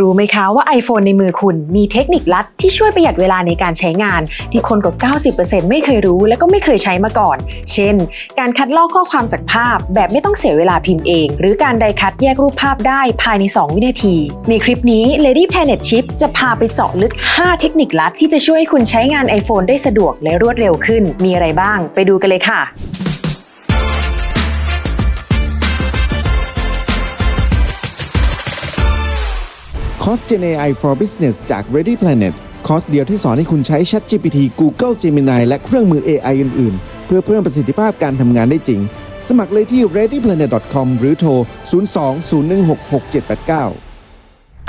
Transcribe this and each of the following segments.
รู้ไหมคะว่า iPhone ในมือคุณมีเทคนิคลัดที่ช่วยประหยัดเวลาในการใช้งาน ที่คนกว่า 90%ไม่เคยรู้และก็ไม่เคยใช้มาก่อน เช่น การคัดลอกข้อความจากภาพ แบบไม่ต้องเสียเวลาพิมพ์เอง หรือการไดคัดแยกรูปภาพได้ภายใน 2 วินาที ในคลิปนี้ Lady Planet Chip จะพาไปเจาะลึก 5 เทคนิคลัดที่จะช่วยให้คุณใช้งาน iPhone ได้สะดวกและรวดเร็วขึ้น มีอะไรบ้าง ไปดูกันเลยค่ะ คอส Gen AI for Business จาก Ready Planet คอร์สเดียวที่สอนให้คุณใช้ ChatGPT Google Gemini และเครื่องมือ AI อื่น ๆ เพื่อเพิ่มประสิทธิภาพการทำงานได้จริง สมัครเลยที่ readyplanet.com หรือโทร 02-016-6789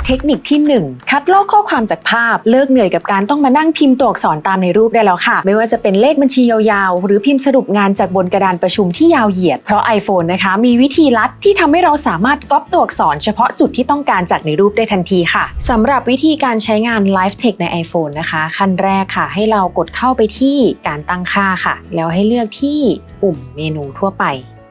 เทคนิคที่ 1 คัดลอกข้อความจากภาพ เลิกเหนื่อยกับการต้องมานั่งพิมพ์ตัวอักษรตามในรูปได้แล้วค่ะ ไม่ว่าจะเป็นเลขบัญชียาวๆ หรือพิมพ์สรุปงานจากบนกระดานประชุมที่ยาวเหยียด เพราะ iPhone นะคะ มีวิธีลัดที่ทำให้เราสามารถก๊อปตัวอักษรเฉพาะจุดที่ต้องการจากในรูปได้ทันทีค่ะสำหรับวิธีการใช้งาน Live Text ใน iPhone นะคะ ขั้นแรกค่ะ ให้เรากดเข้าไปที่การตั้งค่าค่ะ แล้วให้เลือกที่ปุ่มเมนูทั่วไป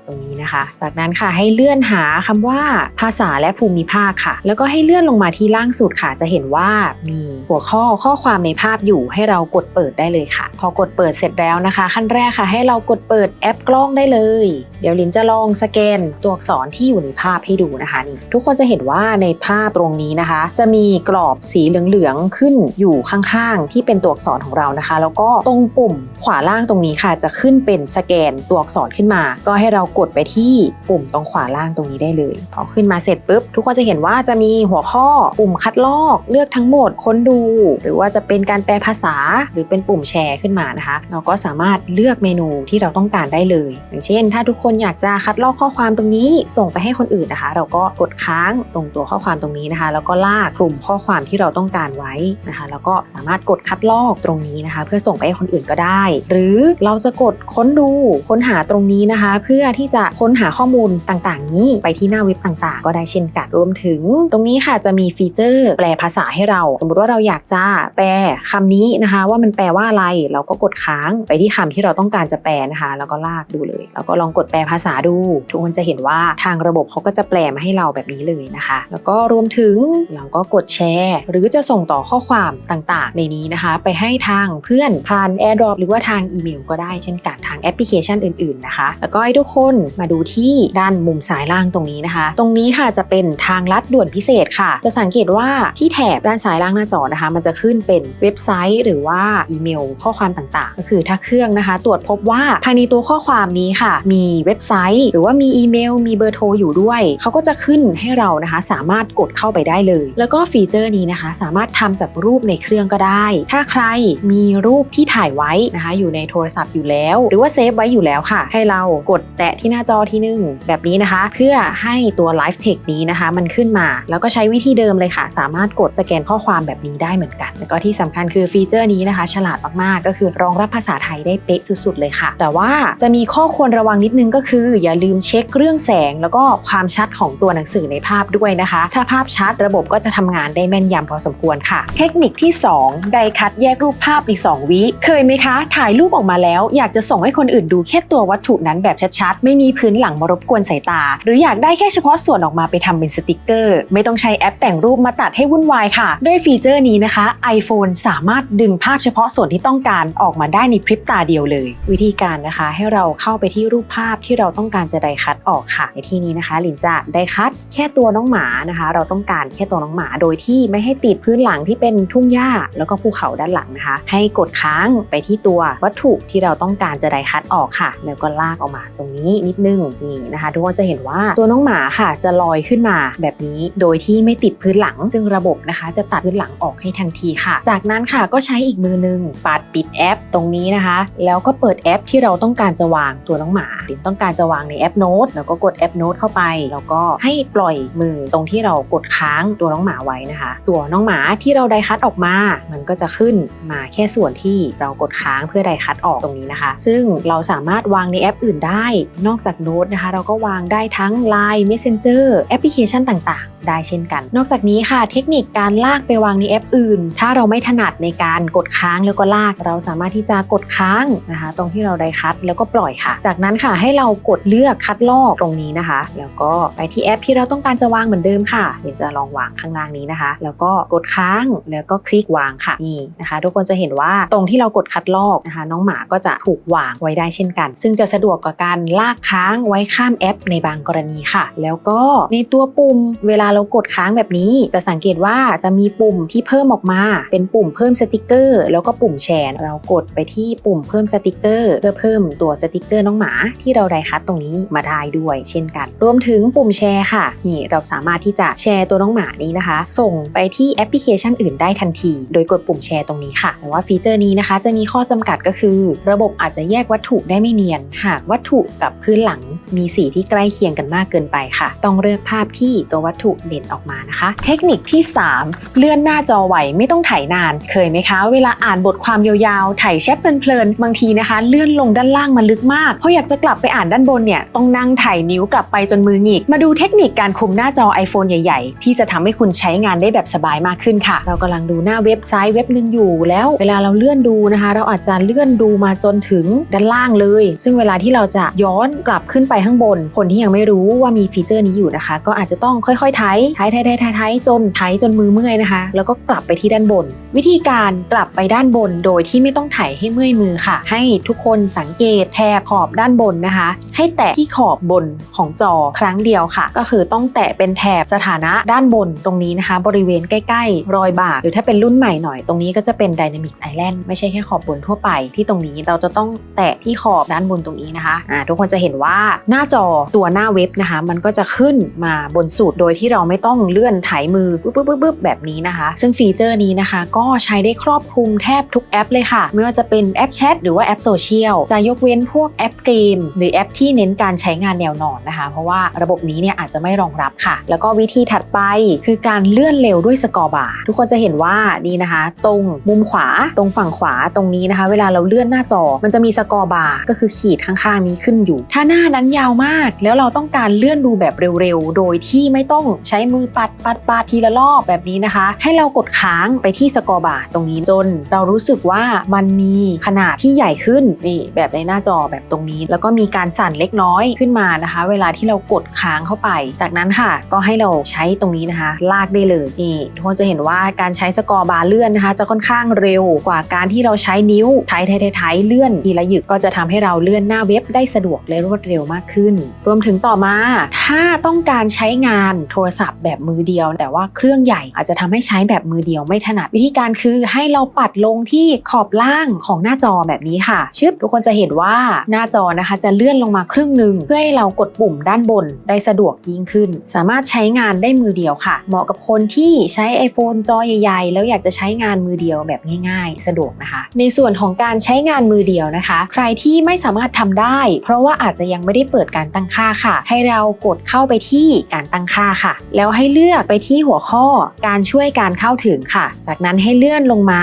ตรงนี้นะคะ จากนั้นค่ะให้เลื่อนหาคำว่าภาษาและภูมิภาคค่ะ แล้วก็ให้เลื่อนลงมาที่ล่างสุดค่ะ จะเห็นว่ามีหัวข้อข้อความในภาพอยู่ให้เรากดเปิดได้เลยค่ะ พอกดเปิดเสร็จแล้วนะคะ ขั้นแรกค่ะ ให้เรากดเปิดแอปกล้องได้เลย เดี๋ยวลินจะลองสแกนตัวอักษรที่อยู่ในภาพให้ดูนะคะนี่ทุกคนจะเห็นว่าในภาพตรงนี้นะคะ จะมีกรอบสีเหลืองๆขึ้นอยู่ข้างๆ ที่เป็นตัวอักษรของเรานะคะ แล้วก็ตรงปุ่มขวาล่างตรงนี้ค่ะ จะขึ้นเป็นสแกนตัวอักษรขึ้นมา ก็ให้เรากดไปที่ปุ่มตรงขวาล่างตรงนี้ได้เลยพอขึ้นมาเสร็จปุ๊บทุกคนจะเห็นว่าจะมีหัวข้อปุ่มคัดลอกเลือกทั้งหมดค้นดู หรือว่าจะเป็นการแปลภาษาหรือเป็นปุ่มแชร์ขึ้นมานะคะ เราก็สามารถเลือกเมนูที่เราต้องการได้เลย อย่างเช่น ถ้าทุกคนอยากจะคัดลอกข้อความตรงนี้ ส่งไปให้คนอื่นนะคะ เราก็กดค้างตรงตัวข้อความตรงนี้นะคะ แล้วก็ลากกลุ่มข้อความที่เราต้องการไว้นะคะ แล้วก็สามารถกดคัดลอกตรงนี้นะคะ เพื่อส่งไปให้คนอื่นก็ได้ หรือเราจะกดค้นดูค้นหาตรงนี้นะคะ เพื่อที่จะค้นหาข้อมูลต่างๆ นี้ไปที่หน้าเว็บต่างๆ ก็ได้เช่นกันรวมถึง ตรงนี้ค่ะจะมีฟีเจอร์แปลภาษาให้เรา สมมติว่าเราอยากจะแปลคำนี้นะคะ ว่ามันแปลว่าอะไร เราก็กดค้างไปที่คำที่เราต้องการจะแปลนะคะ แล้วก็ลากดูเลย แล้วก็ลองกดแปลภาษาดู ทุกคนจะเห็นว่าทางระบบเขาก็จะแปลมาให้เราแบบนี้เลยนะคะ แล้วก็รวมถึงเราก็กดแชร์ หรือจะส่งต่อข้อความต่างๆ ในนี้นะคะ ไปให้ทางเพื่อนผ่าน AirDrop หรือว่าทางอีเมลก็ได้เช่นกันทางแอปพลิเคชันอื่นๆนะคะ แล้วก็ให้ทุกคนมาดูที่ด้านมุมซ้ายล่างตรงนี้นะคะ ตรงนี้ค่ะจะเป็นทางลัดด่วนพิเศษค่ะ จะสังเกตว่าที่แถบด้านซ้ายล่างหน้าจอนะคะ มันจะขึ้นเป็นเว็บไซต์หรือว่าอีเมลข้อความต่างๆ ก็คือถ้าเครื่องนะคะ ตรวจพบว่าภายในตัวข้อความนี้ค่ะ มีเว็บไซต์ หรือว่ามีอีเมล มีเบอร์โทรอยู่ด้วย เขาก็จะขึ้นให้เรานะคะ สามารถกดเข้าไปได้เลย แล้วก็ฟีเจอร์นี้นะคะ สามารถทำจากรูปในเครื่องก็ได้ ถ้าใครมีรูปที่ถ่ายไว้นะคะ อยู่ในโทรศัพท์อยู่แล้ว หรือว่าเซฟไว้อยู่แล้วค่ะ ให้เรากดแตะที่ที่หน้าจอทีหนึ่งแบบนี้นะคะ เพื่อให้ตัว Live Text นี้นะคะ มันขึ้นมา แล้วก็ใช้วิธีเดิมเลยค่ะ สามารถกดสแกนข้อความแบบนี้ได้เหมือนกัน แล้วก็ที่สำคัญคือฟีเจอร์นี้นะคะ ฉลาดมากๆ ก็คือรองรับภาษาไทยได้เป๊ะสุดๆเลยค่ะ แต่ว่าจะมีข้อควรระวังนิดนึงก็คือ อย่าลืมเช็คเรื่องแสง แล้วก็ความชัดของตัวหนังสือในภาพด้วยนะคะ ถ้าภาพชัดระบบก็จะทำงานได้แม่นยำพอสมควรค่ะ เทคนิคที่ 2 ไดคัดแยกรูปภาพใน2วิ เคยไหมคะ ถ่ายรูปออกมาแล้ว อยากจะส่งให้คนอื่นดูแค่ตัววัตถุนั้นแบบชัดๆ ไม่มีพื้นหลังมารบกวนสายตา หรืออยากได้แค่เฉพาะส่วนออกมาไปทำเป็นสติกเกอร์ ไม่ต้องใช้แอปแต่งรูปมาตัดให้วุ่นวายค่ะ ด้วยฟีเจอร์นี้นะคะ iPhone สามารถดึงภาพเฉพาะส่วนที่ต้องการออกมาได้ในพริบตาเดียวเลย วิธีการนะคะให้เราเข้าไปที่รูปภาพที่เราต้องการจะไดคัดออกค่ะ ในที่นี้นะคะลินจะไดคัดแค่ตัวน้องหมานะคะ เราต้องการแค่ตัวน้องหมาโดยที่ไม่ให้ติดพื้นหลังที่เป็นทุ่งหญ้าแล้วก็ภูเขาด้านหลังนะคะ ให้กดค้างไปที่ตัววัตถุที่เราต้องการจะไดคัดออกค่ะ แล้วก็ลากออกมาตรงนี้นิดนึงนี่นะคะทุกคนจะเห็นว่าตัวน้องหมาค่ะ จะลอยขึ้นมาแบบนี้โดยที่ไม่ติดพื้นหลัง ซึ่งระบบนะคะ จะตัดพื้นหลังออกให้ทันทีค่ะ จากนั้นค่ะก็ใช้อีกมือนึงปัดปิดแอปตรงนี้นะคะ แล้วก็เปิดแอปที่เราต้องการจะวางตัวน้องหมาหรือต้องการจะวางในแอปโน้ตแล้วก็กดแอปโน้ตเข้าไป แล้วก็ให้ปล่อยมือตรงที่เรากดค้างตัวน้องหมาไว้นะคะ ตัวน้องหมาที่เราไดคัดออกมา มันก็จะขึ้นมาแค่ส่วนที่เรากดค้างเพื่อไดคัดออกตรงนี้นะคะ ซึ่งเราสามารถวางในแอปอื่นได้นอกจากโน้ตนะคะ เราก็วางได้ทั้ง Line Messenger แอปพลิเคชันต่างๆ ได้เช่นกัน นอกจากนี้ค่ะ เทคนิคการลากไปวางในแอปอื่น ถ้าเราไม่ถนัดในการกดค้างแล้วก็ลาก เราสามารถที่จะกดค้างนะคะ ตรงที่เราได้คัดแล้วก็ปล่อยค่ะ จากนั้นค่ะให้เรากดเลือกคัดลอกตรงนี้นะคะ แล้วก็ไปที่แอปที่เราต้องการจะวางเหมือนเดิมค่ะเดี๋ยวจะลองวางข้างล่างนี้นะคะ แล้วก็กดค้างแล้วก็คลิกวางค่ะนี่นะคะ ทุกคนจะเห็นว่าตรงที่เรากดคัดลอกนะคะ น้องหมาก็จะถูกวางไว้ได้เช่นกัน ซึ่งจะสะดวกกับการลากค้างไว้ข้ามแอปในบางกรณีค่ะ แล้วก็ในตัวปุ่มเวลาเรากดค้างแบบนี้ จะสังเกตว่าจะมีปุ่มที่เพิ่มออกมา เป็นปุ่มเพิ่มสติกเกอร์ แล้วก็ปุ่มแชร์เรากดไปที่ปุ่มเพิ่มสติกเกอร์เพื่อเพิ่มตัวสติกเกอร์น้องหมาที่เราได้คัดตรงนี้มาได้ด้วย เช่นกัน รวมถึงปุ่มแชร์ค่ะนี่เราสามารถที่จะแชร์ตัวน้องหมานี้นะคะ ส่งไปที่แอปพลิเคชันอื่นได้ทันที โดยกดปุ่มแชร์ตรงนี้ค่ะแต่ว่าฟีเจอร์นี้นะคะ จะมีข้อจำกัดก็คือ ระบบอาจจะแยกวัตถุได้ไม่เนียน หากวัตถุกับพื้นหลังมีสีที่ใกล้เคียงกันมากเกินไปค่ะ ต้องเลือกภาพที่ตัววัตถุเด่นออกมานะคะ เทคนิคที่ 3 เลื่อนหน้าจอไหวไม่ต้องถ่ายนาน เคยไหมคะ เวลาอ่านบทความยาวๆถ่ายแชทเพลินๆบางทีนะคะ เลื่อนลงด้านล่างมันลึกมากพออยากจะกลับไปอ่านด้านบนเนี่ยต้องนั่งถ่ายนิ้วกลับไปจนมือหงิกมาดูเทคนิคการคุมหน้าจอ iPhone ใหญ่ๆ ที่จะทำให้คุณใช้งานได้แบบสบายมากขึ้นค่ะ เรากำลังดูหน้าเว็บไซต์เว็บหนึ่งอยู่ แล้วเวลาเราเลื่อนดูนะคะ เราอาจจะเลื่อนดูมาจนถึงด้านล่างเลย ซึ่งเวลาที่เราจะย้อนกลับขึ้นไปข้างบน คนที่ยังไม่รู้ว่ามีฟีเจอร์นี้อยู่นะคะ ก็อาจจะต้องค่อยๆไถไถไถไถไถไถจนไถจนมือเมื่อยนะคะ แล้วก็กลับไปที่ด้านบน วิธีการกลับไปด้านบนโดยที่ไม่ต้องไถให้เมื่อยมือค่ะ ให้ทุกคนสังเกตแถบขอบด้านบนนะคะ ให้แตะที่ขอบบนของจอครั้งเดียวค่ะ ก็คือต้องแตะเป็นแถบสถานะด้านบนตรงนี้นะคะ บริเวณใกล้ๆ รอยบากหรือถ้าเป็นรุ่นใหม่หน่อยตรงนี้ก็จะเป็น Dynamic Island ไม่ใช่แค่ขอบบนทั่วไปที่ตรงนี้เราจะต้องแตะที่ขอบด้านบนตรงนี้นะคะอ่าทุกคนจะเห็นว่าหน้าจอตัวหน้าเว็บนะคะ มันก็จะขึ้นมาบนสุดโดยที่เราไม่ต้องเลื่อนไถมือปึ๊บปึ๊บปึ๊บปึ๊บแบบนี้นะคะ ซึ่งฟีเจอร์นี้นะคะ ก็ใช้ได้ครอบคลุมแทบทุกแอปเลยค่ะ ไม่ว่าจะเป็นแอปแชทหรือว่าแอปโซเชียลจะยกเว้นพวกแอปเกม หรือแอปที่เน้นการใช้งานแนวนอนนะคะ เพราะว่าระบบนี้เนี่ยอาจจะไม่รองรับค่ะ แล้วก็วิธีถัดไปคือการเลื่อนเร็วด้วยสกอร์บาร์ทุกคนจะเห็นว่านี่นะคะ ตรงมุมขวาตรงฝั่งขวาตรงนี้นะคะ เวลาเราเลื่อนหน้าจอมันจะมีสกอร์บาร์ก็คือขีดข้างๆนี้ขึ้นอยู่ถ้าหน้านั้นยาวมากแล้วเราต้องการเลื่อนดูแบบเร็วๆ โดยที่ไม่ต้องใช้มือปัดปัดปัดทีละรอบแบบนี้นะคะ ให้เรากดค้างไปที่สกอร์บาร์ตรงนี้จน เรารู้สึกว่ามันมีขนาดที่ใหญ่ขึ้นนี่แบบในหน้าจอแบบตรงนี้ แล้วก็มีการสั่นเล็กน้อยขึ้นมานะคะ เวลาที่เรากดค้างเข้าไป จากนั้นค่ะ ก็ให้เราใช้ตรงนี้นะคะ ลากได้เลยนี่ทุกคนจะเห็นว่าการใช้สกอร์บาร์เลื่อนนะคะ จะค่อนข้างเร็วกว่าการที่เราใช้นิ้วไถไถไถเลื่อนทีละหยึกก็จะทำให้เราเลื่อนหน้าเว็บได้สะดวกและรวดเร็วมากขึ้น รวมถึงต่อมา ถ้าต้องการใช้งานโทรศัพท์แบบมือเดียว แต่ว่าเครื่องใหญ่อาจจะทำให้ใช้แบบมือเดียวไม่ถนัดวิธีการคือให้เราปัดลงที่ขอบล่างของหน้าจอแบบนี้ค่ะ ชึบทุกคนจะเห็นว่าหน้าจอนะคะจะเลื่อนลงมาครึ่งหนึ่งเพื่อให้เรากดปุ่มด้านบนได้สะดวกยิ่งขึ้น สามารถใช้งานได้มือเดียวค่ะ เหมาะกับคนที่ใช้ iPhone จอใหญ่ๆ แล้วอยากจะใช้งานมือเดียวแบบง่ายๆ สะดวกนะคะ ในส่วนของการใช้งานมือเดียวนะคะ ใครที่ไม่สามารถทำได้ เพราะว่าอาจจจะยังไม่ได้เปิดการตั้งค่าค่ะ ให้เรากดเข้าไปที่การตั้งค่าค่ะ แล้วให้เลือกไปที่หัวข้อการช่วยการเข้าถึงค่ะ จากนั้นให้เลื่อนลงมา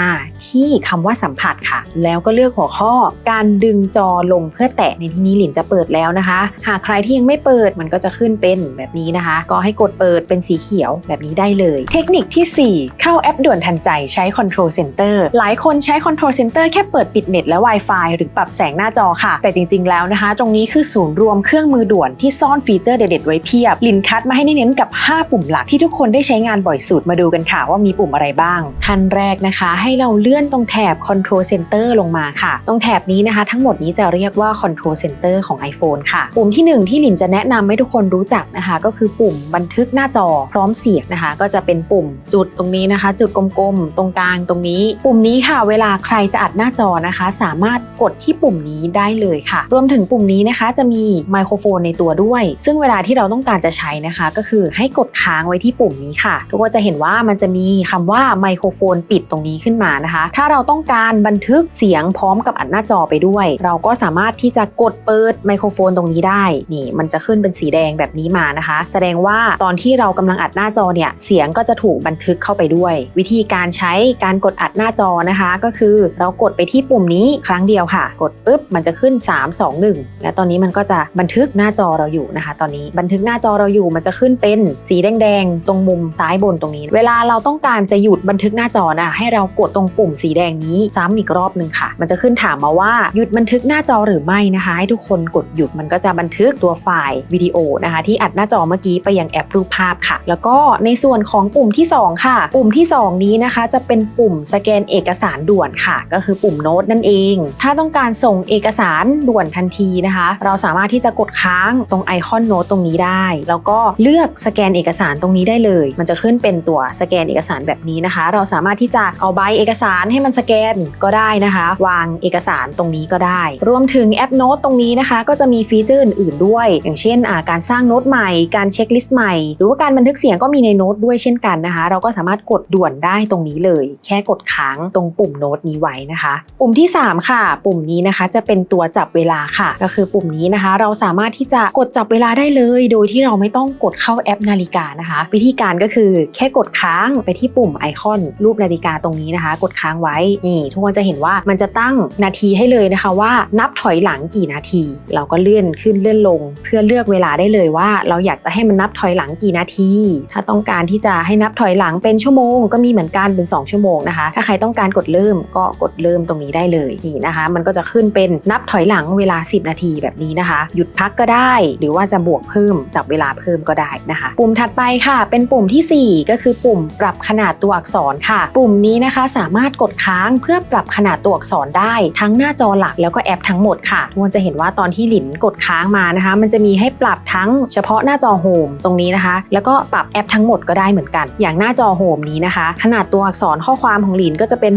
ที่คำว่าสัมผัสค่ะ แล้วก็เลือกหัวข้อ การดึงจอลงเพื่อแตะในที่นี้หลินจะเปิดแล้วนะคะ หากใครที่ยังไม่เปิดมันก็จะขึ้นเป็นแบบนี้นะคะ ก็ให้กดเปิดเป็นสีเขียวแบบนี้ได้เลย เทคนิคที่ 4 เข้าแอปด่วนทันใจใช้ Control Center หลายคนใช้ Control Center แค่เปิดปิดเน็ตและ Wi-Fi หรือปรับแสงหน้าจอค่ะ แต่จริง ๆ แล้วนะคะ ตรงนี้คือศูนย์รวมเครื่องมือด่วนที่ซ่อนฟีเจอร์เด็ดๆไว้เพียบ ลินคัดมาให้เน้นๆกับ 5 ปุ่มหลักที่ทุกคนได้ใช้งานบ่อยสุดมาดูกันค่ะว่ามีปุ่มอะไรบ้าง ขั้นแรกนะคะ ให้เราเลื่อนตรงแถบ Control Center ลงมาค่ะ ตรงแถบนี้นะคะ ทั้งหมดนี้จะเรียกว่า Control Center ของ iPhone ค่ะ ปุ่มที่ 1 ที่หลินจะแนะนำให้ทุกคนรู้จักนะคะ ก็คือปุ่มบันทึกหน้าจอพร้อมเสียงนะคะ ก็จะเป็นปุ่มจุดตรงนี้นะคะ จุดกลมๆตรงกลางตรงนี้ ปุ่มนี้ค่ะ เวลาใครจะอัดหน้าจอนะคะ สามารถกดที่ปุ่มนี้ได้เลยค่ะ รวมถึงปุ่มนี้นะคะจะมีไมโครโฟนในตัวด้วย ซึ่งเวลาที่เราต้องการจะใช้นะคะ ก็คือให้กดค้างไว้ที่ปุ่มนี้ค่ะ ทุกคนจะเห็นว่ามันจะมีคำว่าไมโครโฟนปิดตรงนี้ขึ้นมานะคะ ถ้าเราต้องการบันทึกเสียงพร้อมกับอัดหน้าจอไปด้วย เราก็สามารถที่จะกดเปิดไมโครโฟนตรงนี้ได้นี่มันจะขึ้นเป็นสีแดงแบบนี้มานะคะ แสดงว่าตอนที่เรากำลังอัดหน้าจอเนี่ยเสียงก็จะถูกบันทึกเข้าไปด้วย วิธีการใช้การกดอัดหน้าจอนะคะ ก็คือเรากดไปที่ปุ่มนี้ครั้งเดียวค่ะ กดปุ๊บมันจะขึ้น 3 2 1 และตอนนี้นี้มันก็จะบันทึกหน้าจอเราอยู่นะคะ ตอนนี้บันทึกหน้าจอเราอยู่มันจะขึ้นเป็นสีแดงๆ ตรงมุมซ้ายบนตรงนี้ เวลาเราต้องการจะหยุดบันทึกหน้าจอนะให้เรากดตรงปุ่มสีแดงนี้ซ้ำอีกรอบหนึ่งค่ะ มันจะขึ้นถามมาว่าหยุดบันทึกหน้าจอหรือไม่นะคะให้ทุกคนกดหยุดมันก็จะบันทึกตัวไฟล์วิดีโอนะคะ ที่อัดหน้าจอเมื่อกี้ไปยังแอปรูปภาพค่ะ แล้วก็ในส่วนของปุ่มที่สองค่ะ ปุ่มที่สองนี้นะคะ จะเป็นปุ่มสแกนเอกสารด่วนค่ะ ก็คือปุ่มโน้ตนั่นเอง ถ้าต้องการส่งเอกสารด่วนทันทีนะคะเราสามารถที่จะกดค้างตรงไอคอนโน้ตตรงนี้ได้ แล้วก็เลือกสแกนเอกสารตรงนี้ได้เลย มันจะขึ้นเป็นตัวสแกนเอกสารแบบนี้นะคะ เราสามารถที่จะเอาใบเอกสารให้มันสแกนก็ได้นะคะ วางเอกสารตรงนี้ก็ได้ รวมถึงแอปโน้ตตรงนี้นะคะ ก็จะมีฟีเจอร์อื่นๆด้วย อย่างเช่นาการสร้างโน้ตใหม่ การเช็คลิสต์ใหม่ หรือว่าการบันทึกเสียงก็มีในโน้ตด้วยเช่นกันนะคะ เราก็สามารถกดด่วนได้ตรงนี้เลย แค่กดค้างตรงปุ่มโน้ตนี้ไว้นะคะ ปุ่มที่ 3 ค่ะ ปุ่มนี้นะคะจะเป็นตัวจับเวลาค่ะ ก็คือปุ่มนี้นะคะ เราสามารถที่จะกดจับเวลาได้เลย โดยที่เราไม่ต้องกดเข้าแอปนาฬิกานะคะ วิธีการก็คือแค่กดค้างไปที่ปุ่มไอคอนรูปนาฬิกาตรงนี้นะคะ กดค้างไว้นี่ทุกคนจะเห็นว่ามันจะตั้งนาทีให้เลยนะคะว่านับถอยหลังกี่นาที เราก็เลื่อนขึ้นเลื่อนลง เพื่อเลือกเวลาได้เลยว่า เราอยากจะให้มันนับถอยหลังกี่นาที ถ้าต้องการที่จะให้นับถอยหลังเป็นชั่วโมง ก็มีเหมือนกันเป็น 2 ชั่วโมงนะคะ ถ้าใครต้องการกดเริ่มก็กดเริ่มตรงนี้ได้เลยนี่นะคะ มันก็จะขึ้นเป็นนับถอยหลังเวลา 10 นาทีแบบนี้นะคะ หยุดพักก็ได้ หรือว่าจะบวกเพิ่มจับเวลาเพิ่มก็ได้นะคะ ปุ่มถัดไปค่ะ เป็นปุ่มทีสี่ 4 ก็คือปุ่มปรับขนาดตัวอักษรค่ะ ปุ่มนี้นะคะสามารถกดค้างเพื่อปรับขนาดตัวอักษรได้ทั้งหน้าจอหลักแล้วก็แอปทั้งหมดค่ะทุกคนจะเห็นว่าตอนที่หลินกดค้างมานะคะ มันจะมีให้ปรับทั้งเฉพาะหน้าจอโฮมตรงนี้นะคะ แล้วก็ปรับแอปทั้งหมดก็ได้เหมือนกัน อย่างหน้าจอโฮมนี้นะคะ ขนาดตัวอักษรข้อความของหลินก็จะเป็น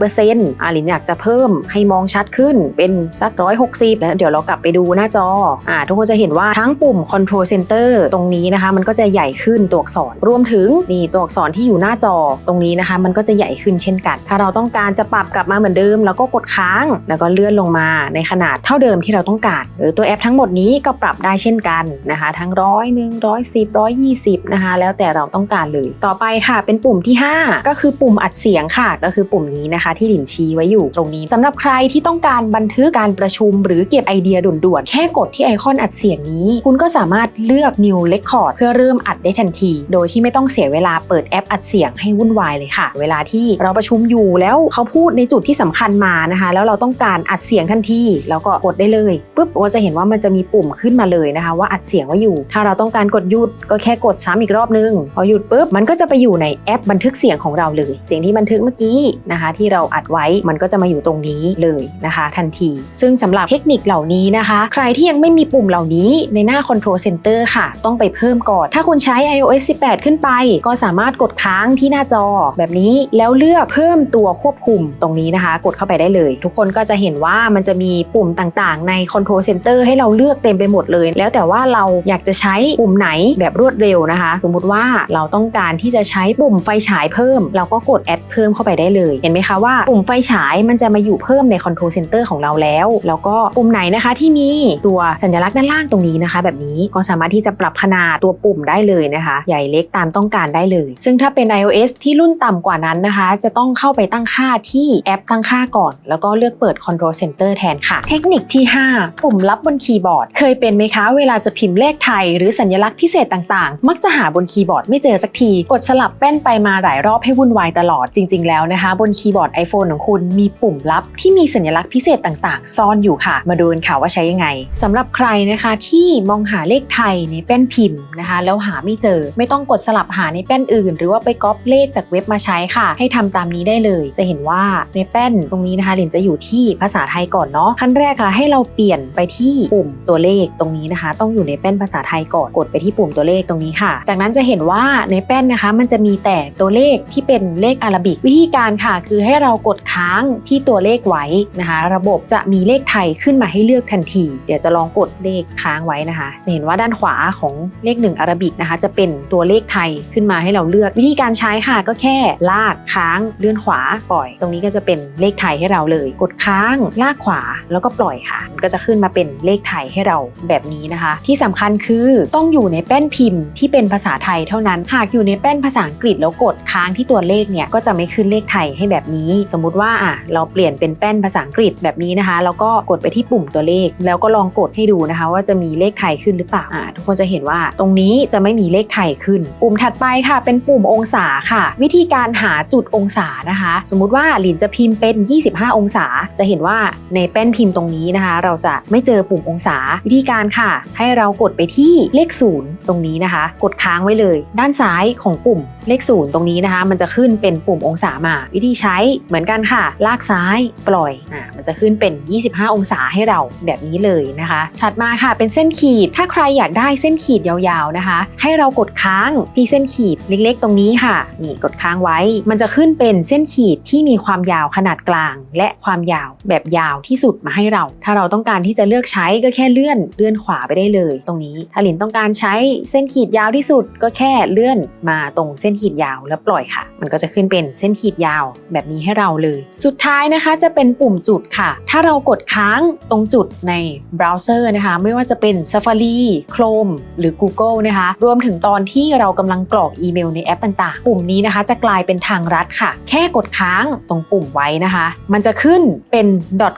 110%อ่าหลินอยากจะเพิ่มให้มองชัดขึ้นเป็นสัก160 แล้วเดี๋ยวเรากลับไปดูดูหน้าจออ่าทุกคนจะเห็นว่าทั้งปุ่ม Control Center ตรงนี้นะคะ มันก็จะใหญ่ขึ้นตัวอักษร รวมถึงนี่ตัวอักษรที่อยู่หน้าจอตรงนี้นะคะ มันก็จะใหญ่ขึ้นเช่นกัน ถ้าเราต้องการจะปรับกลับมาเหมือนเดิม แล้วก็กดค้าง แล้วก็เลื่อนลงมาในขนาดเท่าเดิมที่เราต้องการ หรือตัวแอปทั้งหมดนี้ก็ปรับได้เช่นกันนะคะ ทั้งร้อยหนึ่งร้อยสิบร้อยยี่สิบนะคะ แล้วแต่เราต้องการเลย ต่อไปค่ะ เป็นปุ่มที่ 5 ก็คือปุ่มอัดเสียงค่ะ ก็คือปุ่มนี้นะคะ ที่หลินชี้ไว้อยู่ตรงนี้สำหรับใครที่ต้องการบันทึกการประชุม หรือเก็บไอเดียด่วนๆแค่กดที่ไอคอนอัดเสียงนี้ คุณก็สามารถเลือก New Record เพื่อเริ่มอัดได้ทันที โดยที่ไม่ต้องเสียเวลาเปิดแอปอัดเสียงให้วุ่นวายเลยค่ะ เวลาที่เราประชุมอยู่แล้วเขาพูดในจุดที่สำคัญมานะคะ แล้วเราต้องการอัดเสียงทันทีแล้วก็กดได้เลยปุ๊บเราจะเห็นว่ามันจะมีปุ่มขึ้นมาเลยนะคะ ว่าอัดเสียงไว้อยู่ ถ้าเราต้องการกดหยุดก็แค่กดซ้ำอีกรอบนึงพอหยุดปุ๊บมันก็จะไปอยู่ในแอปบันทึกเสียงของเราเลย เสียงที่บันทึกเมื่อกี้นะคะ ที่เราอัดไว้มันก็จะมาอยู่ตรงนี้เลยนะคะ ทันที ซึ่งสำหรับเทคนิคเหล่านี้นะคะใครที่ยังไม่มีปุ่มเหล่านี้ในหน้า Control Center ค่ะ ต้องไปเพิ่มก่อน ถ้าคุณใช้ iOS 18 ขึ้นไป ก็สามารถกดค้างที่หน้าจอแบบนี้แล้วเลือกเพิ่มตัวควบคุมตรงนี้นะคะ กดเข้าไปได้เลย ทุกคนก็จะเห็นว่ามันจะมีปุ่มต่างๆ ใน Control Center ให้เราเลือกเต็มไปหมดเลย แล้วแต่ว่าเราอยากจะใช้ปุ่มไหนแบบรวดเร็วนะคะ สมมติว่าเราต้องการที่จะใช้ปุ่มไฟฉายเพิ่ม เราก็กดแอดเพิ่มเข้าไปได้เลย เห็นไหมคะว่าปุ่มไฟฉายมันจะมาอยู่เพิ่มใน Control Center ของเราแล้ว แล้วก็ปุ่มไหนนะคะที่มีตัวสัญลักษณ์ด้านล่างตรงนี้นะคะ แบบนี้ก็สามารถที่จะปรับขนาดตัวปุ่มได้เลยนะคะ ใหญ่เล็กตามต้องการได้เลย ซึ่งถ้าเป็น iOS ที่รุ่นต่ำกว่านั้นนะคะ จะต้องเข้าไปตั้งค่าที่แอปตั้งค่าก่อน แล้วก็เลือกเปิด Control Center แทนค่ะ เทคนิคที่ 5 ปุ่มลับบนคีย์บอร์ด เคยเป็นไหมคะ เวลาจะพิมพ์เลขไทย หรือสัญลักษณ์พิเศษต่างๆ มักจะหาบนคีย์บอร์ดไม่เจอสักที กดสลับแป้นไปมาหลายรอบให้วุ่นวายตลอดจริง ๆ แล้วนะคะ บนคีย์บอร์ด iPhone ของคุณมีปุ่มลับที่มีสัญลักษณ์พิเศษต่างๆ ซ่อนอยู่ค่ะ มาดูกันค่ะว่าใช้ยังไงสำหรับใครนะคะที่มองหาเลขไทยในแป้นพิมพ์นะคะ แล้วหาไม่เจอไม่ต้องกดสลับหาในแป้นอื่น หรือว่าไปก๊อปเลขจากเว็บมาใช้ค่ะ ให้ทำตามนี้ได้เลย จะเห็นว่าในแป้นตรงนี้นะคะเรนจะอยู่ที่ภาษาไทยก่อนเนาะขั้นแรกค่ะให้เราเปลี่ยนไปที่ปุ่มตัวเลขตรงนี้นะคะ ต้องอยู่ในแป้นภาษาไทยก่อนกดไปที่ปุ่มตัวเลขตรงนี้ค่ะ จากนั้นจะเห็นว่าในแป้นนะคะ มันจะมีแต่ตัวเลขที่เป็นเลขอาราบิกวิธีการค่ะ คือให้เรากดค้างที่ตัวเลขไว้นะคะ ระบบจะมีเลขไทยขึ้นมาให้เลือกทันทีเดี๋ยวจะลองกดเลขค้างไว้นะคะ จะเห็นว่าด้านขวาของเลขหนึ่งอารบิกนะคะ จะเป็นตัวเลขไทยขึ้นมาให้เราเลือกวิธีการใช้ค่ะก็แค่ลากค้างเลื่อนขวาปล่อย ตรงนี้ก็จะเป็นเลขไทยให้เราเลย กดค้างลากขวาแล้วก็ปล่อยค่ะมันก็จะขึ้นมาเป็นเลขไทยให้เราแบบนี้นะคะ ที่สำคัญคือต้องอยู่ในแป้นพิมพ์ที่เป็นภาษาไทยเท่านั้นหากอยู่ในแป้นภาษาอังกฤษแล้วกดค้างที่ตัวเลขเนี่ยก็จะไม่ขึ้นเลขไทยให้แบบนี้ สมมุติว่าอะเราเปลี่ยนเป็นแป้นภาษาอังกฤษแบบนี้นะคะ แล้วก็กดไปที่ปุ่มตัวเลขแล้วก็ลองกดให้ดูนะคะ ว่าจะมีเลขไทยขึ้นหรือเปล่าทุกคนจะเห็นว่าตรงนี้จะไม่มีเลขไทยขึ้น ปุ่มถัดไปค่ะ เป็นปุ่มองศาค่ะ วิธีการหาจุดองศานะคะ สมมุติว่าหลินจะพิมพ์เป็น 25 องศา จะเห็นว่าในแป้นพิมพ์ตรงนี้นะคะ เราจะไม่เจอปุ่มองศาวิธีการค่ะ ให้เรากดไปที่เลขศูนย์ตรงนี้นะคะ กดค้างไว้เลย ด้านซ้ายของปุ่มเลขศูนย์ตรงนี้นะคะ มันจะขึ้นเป็นปุ่มองศามา วิธีใช้เหมือนกันค่ะ ลากซ้ายปล่อยอ่ามันจะขึ้นเป็น 25 องศาให้เราแบบนี้เลยนะคะ ถัดมาค่ะเป็นเส้นขีด ถ้าใครอยากได้เส้นขีดยาวๆนะคะ ให้เรากดค้างที่เส้นขีดเล็กๆ ตรงนี้ค่ะนี่กดค้างไว้ มันจะขึ้นเป็นเส้นขีดที่มีความยาวขนาดกลาง และความยาวแบบยาวที่สุดมาให้เรา ถ้าเราต้องการที่จะเลือกใช้ก็แค่เลื่อนเลื่อนขวาไปได้เลย ตรงนี้ ถ้าหลินต้องการใช้เส้นขีดยาวที่สุด ก็แค่เลื่อนมาตรงเส้นขีดยาวแล้วปล่อยค่ะ มันก็จะขึ้นเป็นเส้นขีดยาวแบบนี้ให้เราเลย สุดท้ายนะคะจะเป็นปุ่มจุดค่ะ ถ้าเรากดค้างตรงจุดในเบราว์เซอร์นะคะ ไม่ว่าจะเป็น Safari Chrome หรือ Google นะคะ รวมถึงตอนที่เรากำลังกรอกอีเมลในแอปต่างๆ ปุ่มนี้นะคะ จะกลายเป็นทางรัดค่ะ แค่กดค้างตรงปุ่มไว้นะคะ มันจะขึ้นเป็น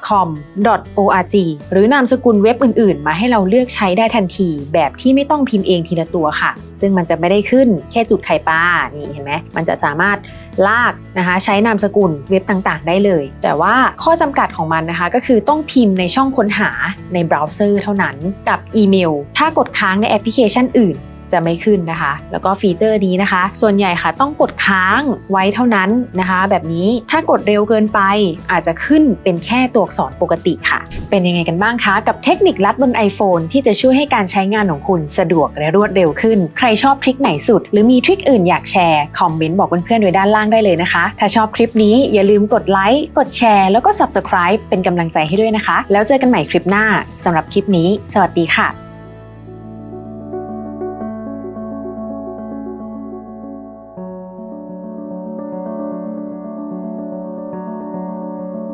.com .org หรือนามสกุลเว็บอื่นๆ มาให้เราเลือกใช้ได้ทันที แบบที่ไม่ต้องพิมพ์เองทีละตัวค่ะ ซึ่งมันจะไม่ได้ขึ้นแค่จุดไข่ปลานี่เห็นไหมมันจะสามารถลากนะคะใช้นามสกุลเว็บต่างๆ ได้เลย แต่ว่าข้อจำกัดของมันนะคะ ก็คือต้องพิมพ์ในช่องค้นหาในเบราว์เซอร์เท่านั้นกับอีเมล ถ้ากดค้างในแอปพลิเคชันอื่น จะไม่ขึ้นนะคะ แล้วก็ฟีเจอร์นี้นะคะ ส่วนใหญ่ค่ะต้องกดค้างไว้เท่านั้นนะคะ แบบนี้ถ้ากดเร็วเกินไปอาจจะขึ้นเป็นแค่ตัวอักษรปกติค่ะ เป็นยังไงกันบ้างคะกับเทคนิคลัดบน iPhone ที่จะช่วยให้การใช้งานของคุณสะดวกและรวดเร็วขึ้น ใครชอบทริคไหนสุด หรือมีทริคอื่นอยากแชร์ คอมเมนต์บอกเพื่อนๆไว้ด้านล่างได้เลยนะคะ ถ้าชอบคลิปนี้อย่าลืมกดไลค์กดแชร์แล้วก็ Subscribe เป็นกำลังใจให้ด้วยนะคะ แล้วเจอกันใหม่คลิปหน้าสำหรับคลิปนี้ สวัสดีค่ะ